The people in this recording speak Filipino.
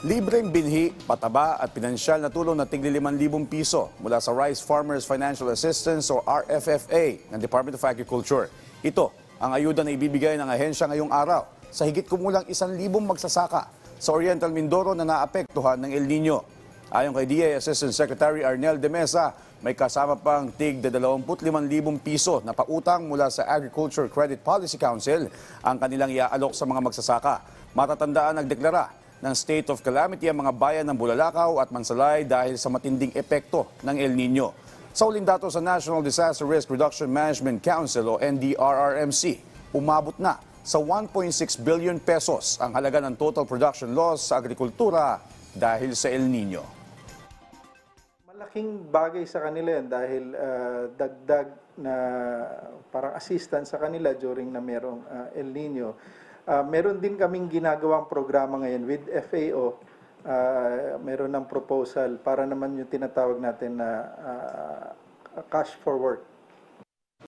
Libreng binhi, pataba at pinansyal na tulong na tigli 5,000 piso mula sa Rice Farmers Financial Assistance o RFFA ng Department of Agriculture. Ito ang ayuda na ibibigay ng ahensya ngayong araw sa higit kumulang 1,000 magsasaka sa Oriental Mindoro na naapektuhan ng El Nino. Ayon kay DA Assistant Secretary Arnel de Mesa, may kasama pang tig 25,000 piso na pautang mula sa Agriculture Credit Policy Council ang kanilang iaalok sa mga magsasaka. Matatandaan nagdeklara ng state of calamity ang mga bayan ng Bulalakaw at Mansalay dahil sa matinding epekto ng El Nino. Sa uling datos sa National Disaster Risk Reduction Management Council o NDRRMC, umabot na sa 1.6 billion pesos ang halaga ng total production loss sa agrikultura dahil sa El Nino. Malaking bagay sa kanila yan dahil ah, dagdag na parang assistance sa kanila during na merong ah, El Nino. Ah, meron din kaming ginagawang programa ngayon with FAO. Ah, meron ng proposal para naman yung tinatawag natin na ah, cash for work.